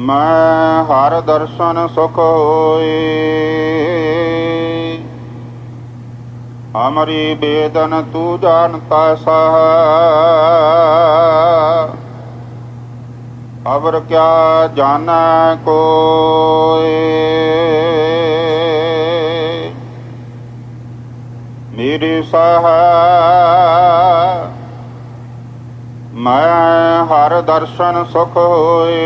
ਮੈਂ ਹਰ ਦਰਸ਼ਨ ਸੁਖ ਹੋਏ। ਹਮਰੀ ਬੇਦਨ ਤੂੰ ਜਾਣਤਾ ਸਾਹ। ਅਵਰ ਕਿਆ ਜਾਣੈ ਕੋਏ। ਮੇਰੇ ਸਾਹ ਮੈਂ ਹਰ ਦਰਸ਼ਨ ਸੁਖ ਹੋਏ।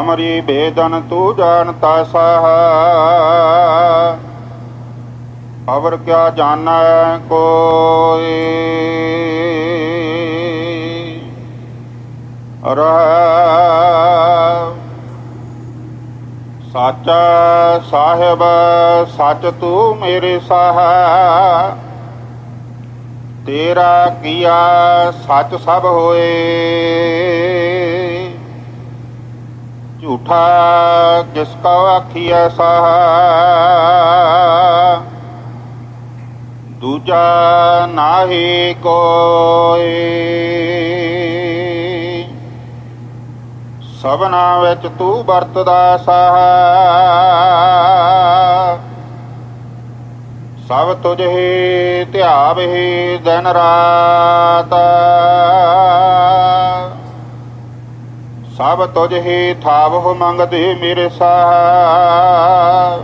ਅਮਰੀ ਬੇਦਨ ਤੂੰ ਜਾਣਤਾ ਸਾਹ। ਅਵਰ ਕਿਆ ਜਾਣੈ ਕੋਏ। ਰਹਾ। ਸਾਚਾ ਸਾਹਿਬ, ਸੱਚ ਤੂੰ ਮੇਰੇ ਸਾਹ। ਤੇਰਾ ਕੀਆ ਸੱਚ ਸਭ ਹੋਏ। ਝੂਠਾ ਕਿਸ ਕਾ ਆਖੀਐ ਸਾਹ ਦੂਜਾ ਨਾਹੀ ਕੋਈ ਸਭਨਾ ਵਿੱਚ ਤੂੰ ਵਰਤਦਾ ਸਾਹ ਸਭ ਤੁਝ ਹੀ ਧਿਆਵਹਿ ਦਿਨ ਰਾਤ। ਸਭ ਤੁਝ ਹੀ ਥਾਵਹੁ ਮੰਗਦੇ ਮੇਰੇ ਸਾਹ।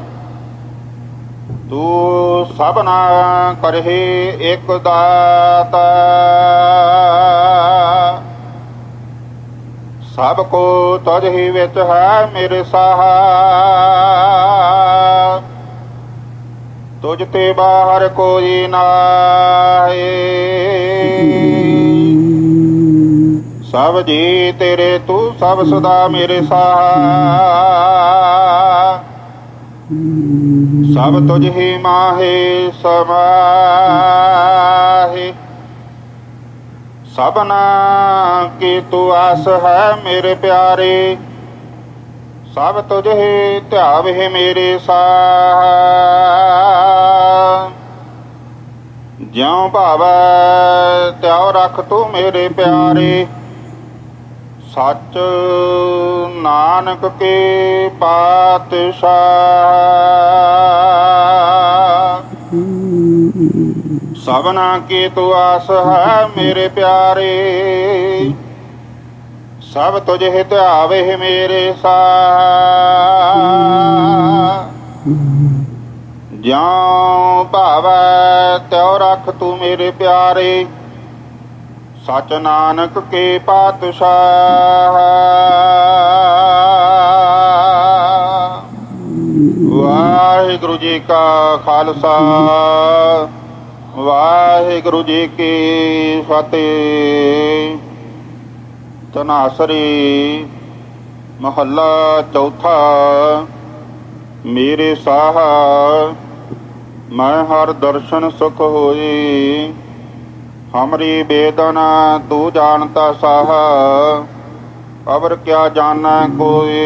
ਤੂੰ ਸਭਨਾ ਕਰਹਿ ਇਕ ਦਾਤ। ਸਭ ਕੋ ਤੁਝ ਹੀ ਵਿੱਚ ਹੈ ਮੇਰੇ ਸਾਹ। ਤੁਝ ਤੇ ਬਾਹਰ ਕੋਈ ਨਾਹੀ। ਸਭ ਜੀ ਤੇਰੇ, ਤੂੰ ਸਭ ਸਦਾ ਮੇਰੇ ਸਾਹ। ਸਭ ਤੁਝ ਹੀ ਮਾਹੇ ਸਮਾਹੇ। ਸਭਨਾ ਕੀ ਤੂੰ ਆਸ ਹੈ ਮੇਰੇ ਪਿਆਰੇ। ਸਭ ਤੁਝ ਹੀ ਧਿਆਵੇ ਮੇਰੇ ਸਾਹ। ਜਿਉ ਭਾਵੈ ਤਿਉ ਰਖ ਤੂੰ ਮੇਰੇ ਪਿਆਰੇ। ਸੱਚ ਨਾਨਕ ਕੇ ਪਾਤਸ਼ਾਹ। ਸਭਨਾ ਕੀ ਤੂੰ ਆਸ ਹੈ ਮੇਰੇ ਪਿਆਰੇ। ਸਭ ਤੁਝ ਹੀ ਧਿਆਵੇ ਮੇਰੇ ਸਾਹ। ਜਿਉ ਭਾਵੈ ਤਿਉ ਰਖ ਤੂੰ ਮੇਰੇ ਪਿਆਰੇ। ਸਚ ਨਾਨਕ ਕੇ ਪਾਤਸ਼ਾਹ। ਵਾਹਿਗੁਰੂ ਜੀ ਕਾ ਖਾਲਸਾ, ਵਾਹਿਗੁਰੂ ਜੀ ਕੀ ਫਤਿਹ। ਤਨਾਸਰੀ ਮਹੱਲਾ ਚੌਥਾ, ਮੇਰੇ ਸਾਹ ਮੈਂ ਹਰ ਦਰਸ਼ਨ ਸੁਖ ਹੋਈ। ਹਮਰੀ ਬੇਦਨ ਤੂੰ ਜਾਣਤਾ ਸਾਹ। ਅਵਰ ਕਿਆ ਜਾਣੈ ਕੋਈ।